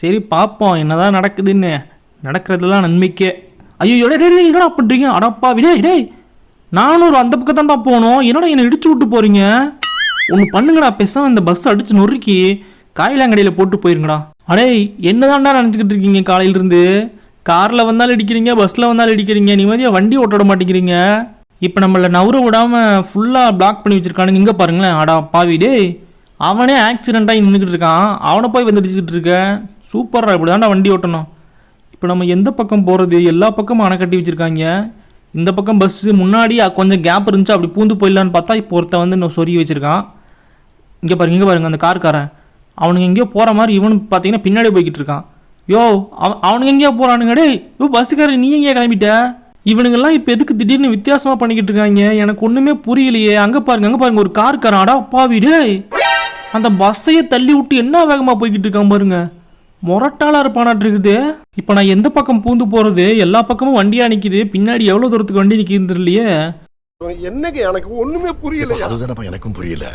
சரி பார்ப்போம் என்னதான் நடக்குதுன்னு. நடக்கிறதுலாம் நன்மைக்கே. ஐயோ டே டே என்னடா பண்ணுறீங்க அடப்பா டேய் டே நானும் அந்த பக்கம் தான்டா போகணும். என்னடா என்னை இடிச்சு விட்டு போகிறீங்க ஒன்று பண்ணுங்கடா பேசாம இந்த பஸ் அடிச்சு நொறுக்கி காயிலாங்கடையில் போட்டு போயிருங்கடா. அடே என்னதான்டா நினச்சிக்கிட்டு இருக்கீங்க காலையிலிருந்து? காரில் வந்தாலும் இடிக்கிறீங்க பஸ்ஸில் வந்தாலும் இடிக்கிறீங்க நிம்மதியாக வண்டி ஓட்ட விட மாட்டேங்கிறீங்க. இப்போ நம்மளை நவுற விடாமல் ஃபுல்லாக பிளாக் பண்ணி வச்சுருக்கானுங்க. இங்கே பாருங்களேன். அடா பாவி அவனே ஆக்சிடெண்ட்டாகி நின்றுக்கிட்டு இருக்கான். அவனை போய் வந்து அடிச்சுக்கிட்டு இருக்க. சூப்பராக இப்படி தான்டா வண்டி ஓட்டணும். இப்போ நம்ம எந்த பக்கம் போகிறது எல்லா பக்கமும் அணை கட்டி வச்சுருக்காங்க. இந்த பக்கம் பஸ்ஸு முன்னாடி கொஞ்சம் கேப் இருந்துச்சு அப்படி பூந்து போயிடலான்னு பார்த்தா இப்போ ஒருத்தன் வந்து இன்னும் சொருகி வச்சுருக்கான். இங்கே பாருங்க இங்கே பாருங்க அந்த கார்காரன். அவனுங்க எங்கேயோ போகிற மாதிரி இவனு பார்த்தீங்கன்னா பின்னாடி போய்கிட்டு இருக்கான். யோ அவன் அவனுங்க எங்கேயோ போகிறானுங்க டேய் யோ பஸ்ஸுக்காரன் நீ எங்கேயா கிளம்பிட்ட? இவனுங்கெல்லாம் இப்போ எதுக்கு திடீர்னு வித்தியாசமாக பண்ணிக்கிட்டு இருக்காங்க? எனக்கு ஒன்றுமே புரியலையே. அங்கே பாருங்க அங்கே பாருங்க ஒரு கார்காரன். அடா அப்பா வீடு. அந்த பஸ்ஸையே தள்ளி விட்டு என்ன வேகமாக போய்கிட்டு இருக்கான் பாருங்க. முரட்டாளா இருப்பானாட்டு இருக்குது இப்போ நான் எந்த பக்கம் பூந்து போகிறது எல்லா பக்கமும் வண்டியாக நிற்கிது பின்னாடி எவ்வளோ தூரத்துக்கு வண்டி நிற்கிது தெரியலையே. என்னங்க எனக்கு ஒண்ணுமே புரியல அதுதானப்பா எனக்கும் புரியல.